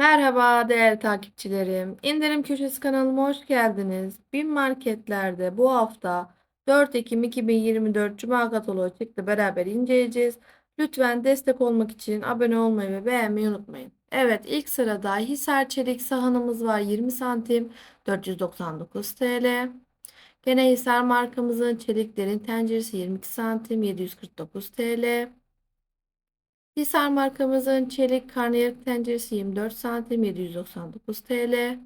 Merhaba değerli takipçilerim. İndirim Köşesi kanalıma hoş geldiniz. BİM marketlerde bu hafta 4 Ekim 2024 Cuma kataloğu çıktı. Beraber inceleyeceğiz. Lütfen destek olmak için abone olmayı ve beğenmeyi unutmayın. Evet ilk sırada Hisar Çelik sahanımız var 20 santim 499 TL. Gene Hisar markamızın çeliklerin tenceresi 22 santim 749 TL. Hisar markamızın çelik karnıyarık tenceresi 24 santim 799 TL.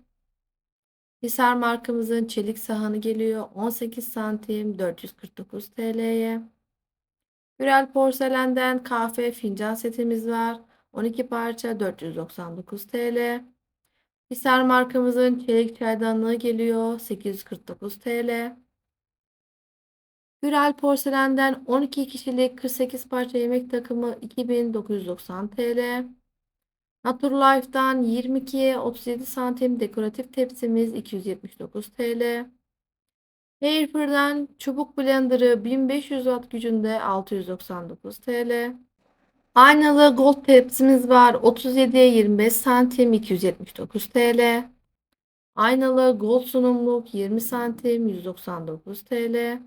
Hisar markamızın çelik sahanı geliyor 18 santim 449 TL'ye. Hürel porselenden kahve fincan setimiz var. 12 parça 499 TL. Hisar markamızın çelik çaydanlığı geliyor 849 TL. Hürel Porselen'den 12 kişilik 48 parça yemek takımı 2990 TL. Naturlife'dan 22 37 santim dekoratif tepsimiz 279 TL. Hairfur'dan çubuk blenderı 1500 watt gücünde 699 TL. Aynalı gold tepsimiz var 37'ye 25 santim 279 TL. Aynalı gold sunumluk 20 santim 199 TL.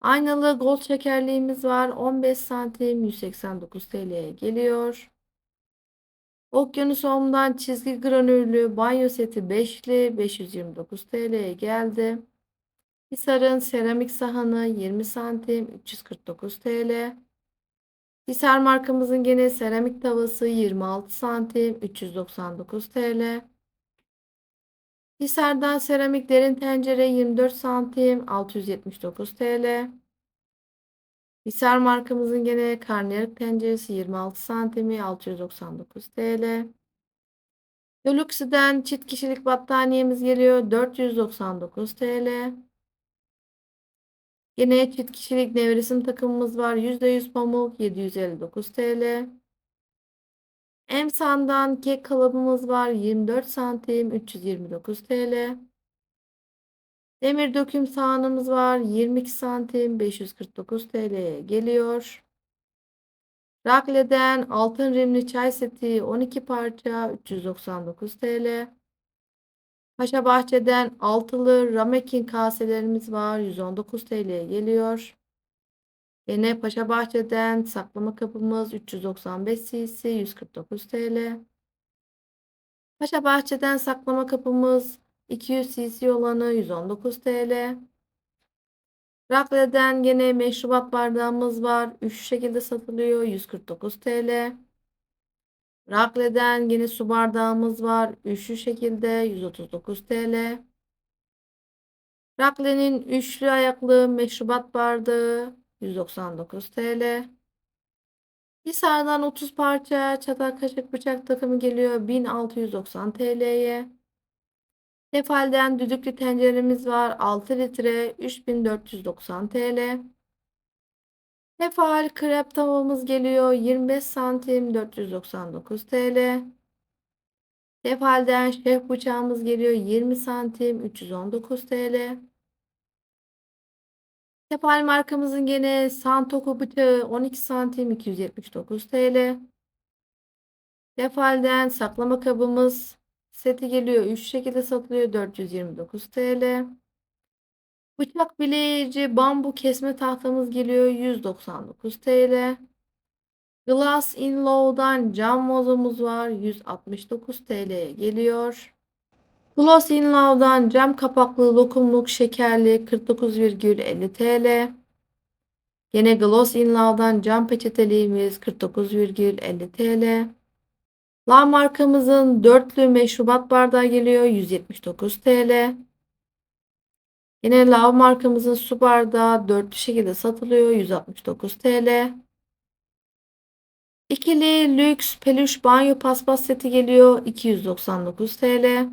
Aynalı gold şekerliğimiz var. 15 santim 189 TL'ye geliyor. Okyanus Home'dan çizgi granüllü banyo seti 5'li 529 TL'ye geldi. Hisar'ın seramik sahanı 20 santim 349 TL. Hisar markamızın gene seramik tavası 26 santim 399 TL. Hisar'dan seramik derin tencere 24 santim 679 TL. Hisar markamızın gene karnıyarık tenceresi 26 santimi 699 TL. Deluxe'den çift kişilik battaniyemiz geliyor 499 TL. Yine çift kişilik nevresim takımımız var. %100 pamuk 759 TL. Emsan'dan kek kalıbımız var. 24 santim 329 TL. Demir döküm sahanımız var. 22 santim 549 TL'ye geliyor. Rakle'den altın rimli çay seti 12 parça 399 TL. Paşa Bahçe'den altılı ramekin kaselerimiz var. 119 TL'ye geliyor. Yine Paşa Bahçe'den saklama kapımız 395 cc 149 TL. Paşa Bahçe'den saklama kapımız 200 cc olanı 119 TL. Rakle'den gene meşrubat bardağımız var. 3 şekilde satılıyor. 149 TL. Rakle'den yine su bardağımız var. Üçlü şekilde 139 TL. Rakle'nin üçlü ayaklı meşrubat bardağı 199 TL. Hisar'dan 30 parça çatal kaşık bıçak takımı geliyor 1690 TL'ye. Tefal'den düdüklü tenceremiz var 6 litre 3490 TL. Tefal krep tavamız geliyor 25 santim 499 TL. Tefal'den şef bıçağımız geliyor 20 santim 319 TL. Tefal markamızın gene Santoku bıçağı 12 santim 279 TL. Tefal'den saklama kabımız seti geliyor 3 şekilde satılıyor 429 TL. Bıçak bileyici bambu kesme tahtamız geliyor 199 TL. Glass in Low'dan cam vazomuz var 169 TL'ye geliyor. Gloss in Love'dan cam kapaklı lokumluk şekerli 49,50 TL. Yine Gloss in Love'dan cam peçeteliğimiz 49,50 TL. La markamızın dörtlü meşrubat bardağı geliyor 179 TL. Yine Lav markamızın su bardağı dörtlü şekilde satılıyor 169 TL. İkili lüks peluş banyo paspas seti geliyor 299 TL.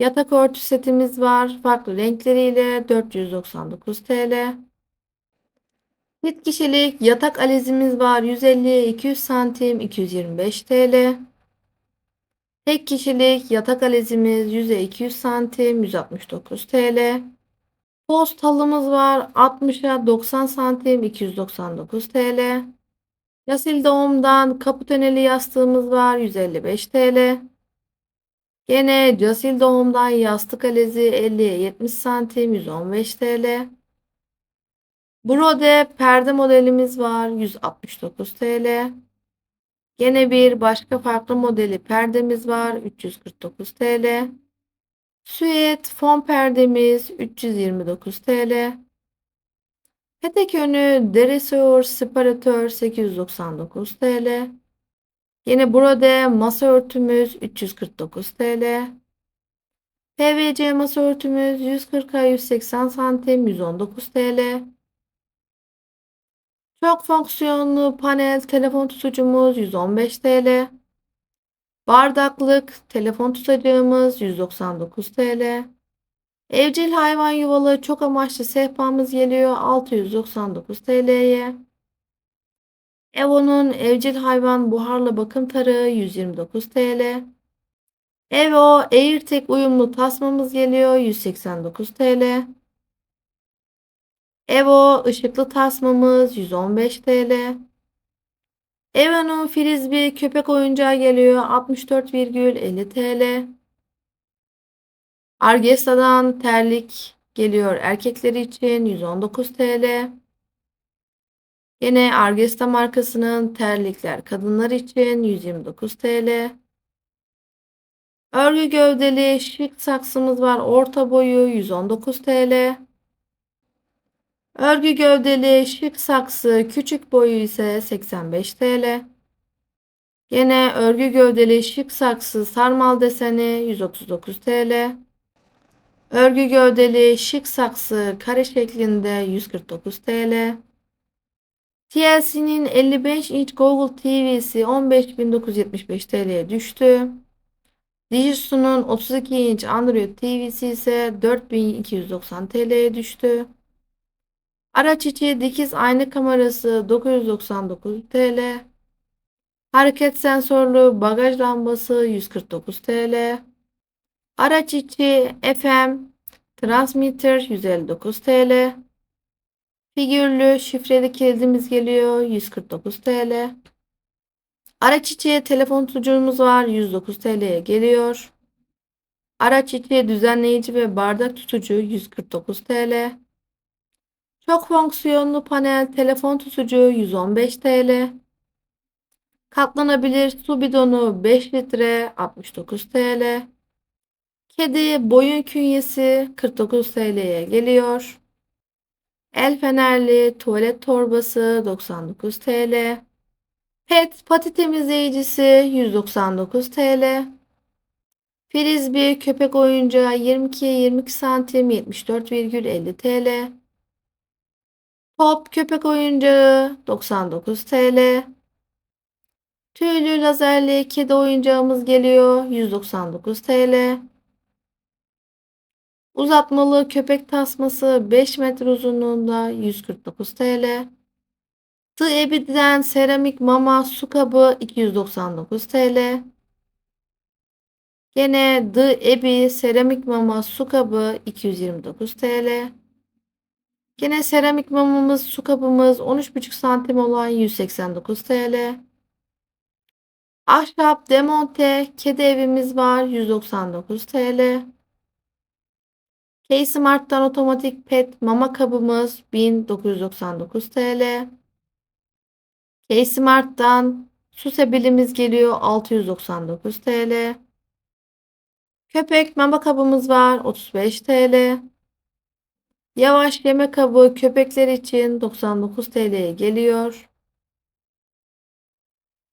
Yatak örtü setimiz var. Farklı renkleriyle 499 TL. Çift kişilik yatak alizimiz var. 150 200 santim 225 TL. Tek kişilik yatak alizimiz 100'e 200 santim 169 TL. Post halımız var. 60'a 90 santim 299 TL. Yasil Doğum'dan kapı yastığımız var 155 TL. Gene Casil Doğum'dan yastık alezi 50'ye 70 santim 115 TL. Brode perde modelimiz var 169 TL. Gene bir başka farklı modeli perdemiz var 349 TL. Süet fon perdemiz 329 TL. Petek önü deresör separatör 899 TL. Yine burada masa örtümüz 349 TL. PVC masa örtümüz 140'a 180 santim 119 TL. Çok fonksiyonlu panel telefon tutucumuz 115 TL. Bardaklık telefon tutacağımız 199 TL. Evcil hayvan yuvalı çok amaçlı sehpamız geliyor 699 TL'ye. Evo'nun evcil hayvan buharlı bakım tarağı 129 TL. Evo AirTag uyumlu tasmamız geliyor 189 TL. Evo ışıklı tasmamız 115 TL. Evo'nun frisbee köpek oyuncağı geliyor 64,50 TL. Argesta'dan terlik geliyor erkekler için 119 TL. Yine Argesta markasının terlikler kadınlar için 129 TL. Örgü gövdeli şık saksımız var. Orta boyu 119 TL. Örgü gövdeli şık saksı küçük boyu ise 85 TL. Yine örgü gövdeli şık saksı sarmal deseni 139 TL. Örgü gövdeli şık saksı kare şeklinde 149 TL. TLC'nin 55 inç Google TV'si 15.975 TL'ye düştü. Digisu'nun 32 inç Android TV'si ise 4290 TL'ye düştü. Araç içi dikiz ayna kamerası 999 TL. Hareket sensörlü bagaj lambası 149 TL. Araç içi FM transmitter 159 TL. Figürlü şifreli kilidimiz geliyor 149 TL. Araç içi telefon tutucumuz var 109 TL'ye geliyor. Araç içi düzenleyici ve bardak tutucu 149 TL. Çok fonksiyonlu panel telefon tutucu 115 TL. Katlanabilir su bidonu 5 litre 69 TL. Kedi boyun künyesi 49 TL'ye geliyor. El fenerli tuvalet torbası 99 TL. Pet pati temizleyicisi 199 TL. Frisbee köpek oyuncağı 22'ye 22 santim 74,50 TL. Top köpek oyuncağı 99 TL. Tüylü lazerli kedi oyuncağımız geliyor 199 TL. Uzatmalı köpek tasması 5 metre uzunluğunda 149 TL. The Ebi'den seramik mama su kabı 299 TL. Gene The Ebi seramik mama su kabı 229 TL. Gene seramik mamamız su kabımız 13,5 santim olan 189 TL. Ahşap demonte kedi evimiz var 199 TL. K-Smart'tan otomatik pet mama kabımız 1999 TL. K-Smart'tan su sebilimiz geliyor 699 TL. Köpek mama kabımız var 35 TL. Yavaş yeme kabı köpekler için 99 TL'ye geliyor.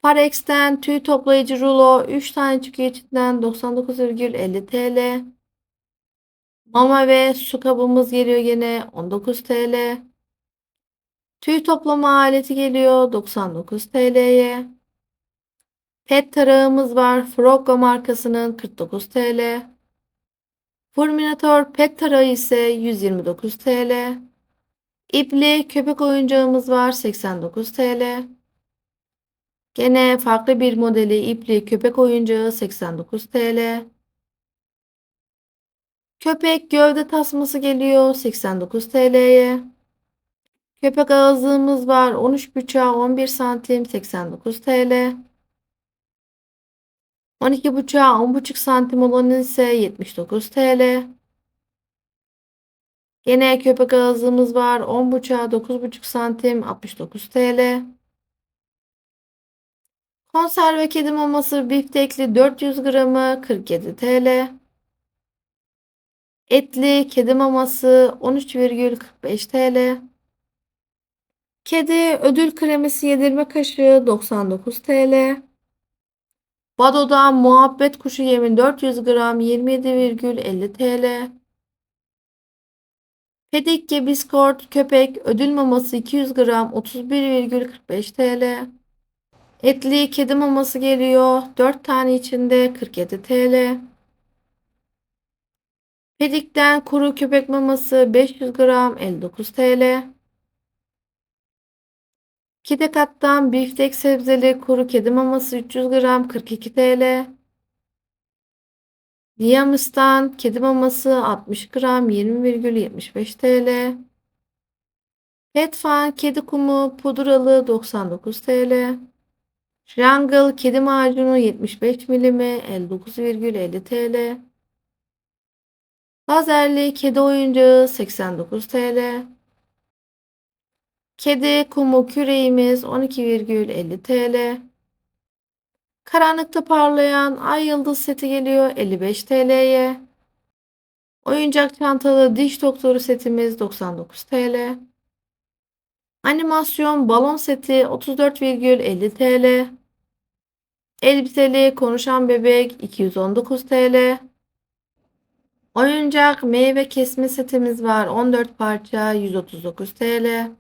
Parex'ten tüy toplayıcı rulo 3 tane çikolatadan 99,50 TL. Mama ve su kabımız geliyor yine 19 TL. Tüy toplama aleti geliyor 99 TL'ye. Pet tarağımız var. Frogga markasının 49 TL. Furminator pet tarağı ise 129 TL. İpli köpek oyuncağımız var 89 TL. Gene farklı bir modeli ipli köpek oyuncağı 89 TL. Köpek gövde tasması geliyor 89 TL'ye. Köpek ağızlığımız var. 13 buçuğa 11 santim 89 TL. 12 buçuğa 10 buçuk santim olanı ise 79 TL. Gene köpek ağızlığımız var. 10 buçuğa 9 buçuk santim 69 TL. Konserve kedi maması biftekli 400 gramı 47 TL. Etli kedi maması 13,45 TL. Kedi ödül kremisi yedirme kaşığı 99 TL. Bado'dan muhabbet kuşu yemi 400 gram 27,50 TL. Pedikye biskort köpek ödül maması 200 gram 31,45 TL. Etli kedi maması geliyor. 4 tane içinde 47 TL. Pedik'ten kuru köpek maması 500 gram 59 TL. Kidekat'tan biftek sebzeli kuru kedi maması 300 gram 42 TL. Diyamis'tan kedi maması 60 gram 20,75 TL. Petfan kedi kumu pudralı 99 TL. Jungle kedi macunu 75 milimi 59,50 TL. Lazerli kedi oyuncağı 89 TL. Kedi kumu küreğimiz 12,50 TL. Karanlıkta parlayan ay yıldız seti geliyor 55 TL'ye. Oyuncak çantalı diş doktoru setimiz 99 TL. Animasyon balon seti 34,50 TL. Elbiseli konuşan bebek 219 TL. Oyuncak meyve kesme setimiz var 14 parça 139 TL.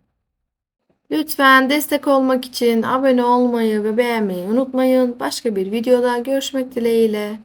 Lütfen destek olmak için abone olmayı ve beğenmeyi unutmayın. Başka bir videoda görüşmek dileğiyle.